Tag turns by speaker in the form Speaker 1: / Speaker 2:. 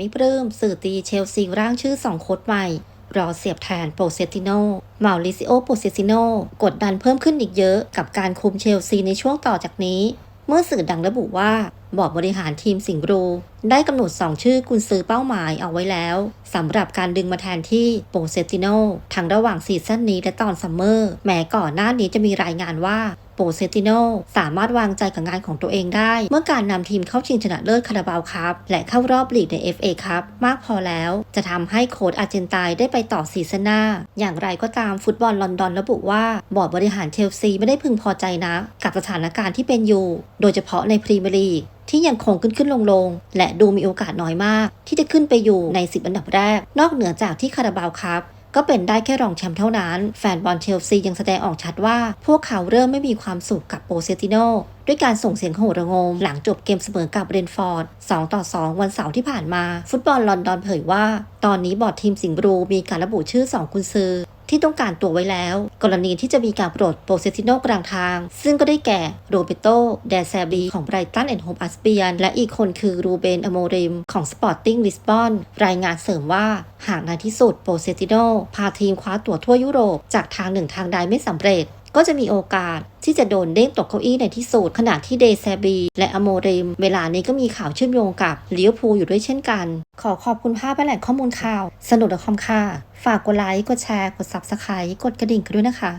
Speaker 1: ไม่ปลื้มสื่อตีเชลซีร่างชื่อสองโค้ชใหม่รอเสียบแทนโปรเซติโนมาลิซิโอโปรเซติโนกดดันเพิ่มขึ้นอีกเยอะกับการคุมเชลซีในช่วงต่อจากนี้ เมื่อสื่อดังระบุว่าบอร์ดบริหารทีมสิงห์บรูได้กำหนด 2 ชื่อกุนซือเป้าหมายเอาไว้แล้วสำหรับการดึงมาแทนที่โปเซติโนทั้งระหว่างซีซั่นนี้และตอนซัมเมอร์ แม้ก่อนหน้านี้จะมีรายงานว่า ปเซติโนสามารถวางใจกับงานของตัวเองได้ เมื่อการนำทีมเข้าชิงชนะเลิศคาราบาวครับ และเข้ารอบลีกใน FA ครับมากพอแล้ว จะทำให้โค้ชอาร์เจนตน์ได้ไปต่อซีซั่นหน้า อย่างไรก็ตามฟุตบอลลอนดอนระบุว่าบอร์ดบริหารเชลซีไม่ได้พึงพอใจนะ กับสถานการณ์ที่เป็นอยู่ โดยเฉพาะในพรีเมียร์ลีกที่ยังคงขึ้นขึ้นลงลงและดูมีโอกาสน้อยมาก ที่จะขึ้นไปอยู่ใน 10 อันดับแรก นอกเหนือจากที่คาราบาวครับ ก็เป็นได้แค่รองแชมป์เท่านั้น แฟนบอลเชลซียังแสดงออกชัดว่า พวกเขาเริ่มไม่มีความสุขกับโปเซติโนด้วยการส่งเสียงโห่ระงม หลังจบเกมเสมอกับเรนฟอร์ด 2 ต่อ 2 วันเสาร์ที่ผ่านมา ฟุตบอลลอนดอนเผยว่า ตอนนี้บอร์ดทีมสิงห์บรูมีการระบุชื่อ2กุนซือ ที่ต้องการตัวไว้แล้ว กรณีที่จะมีการปลดโปรเซติโนกลางทาง ซึ่งก็ได้แก่โรเบโตเดซาบีของไบรตันแอนด์โฮมอัสเปียน และอีกคนคือรูเบนอโมริมของสปอร์ติ้งลิสบอนรายงานเสริมว่าหากในที่สุดโปรเซติโนพาทีมคว้าตั๋วทั่วยุโรป จากทางหนึ่งทางใดไม่สำเร็จ ก็จะมีโอกาส ที่จะโดนเด้งตกเก้าอี้ในที่สุดขณะที่เดซบี และอโมริม เวลานี้ก็มีข่าวเชื่อมโยงกับลิเวอพูลอยู่ด้วยเช่นกัน ขอขอบคุณภาพและแหล่งข้อมูลข่าว สนุกและคอมค่ะฝากกดไลค์ กดแชร์ กด s u b สไครต์กดกระดิ่งกันด้วยนะคะ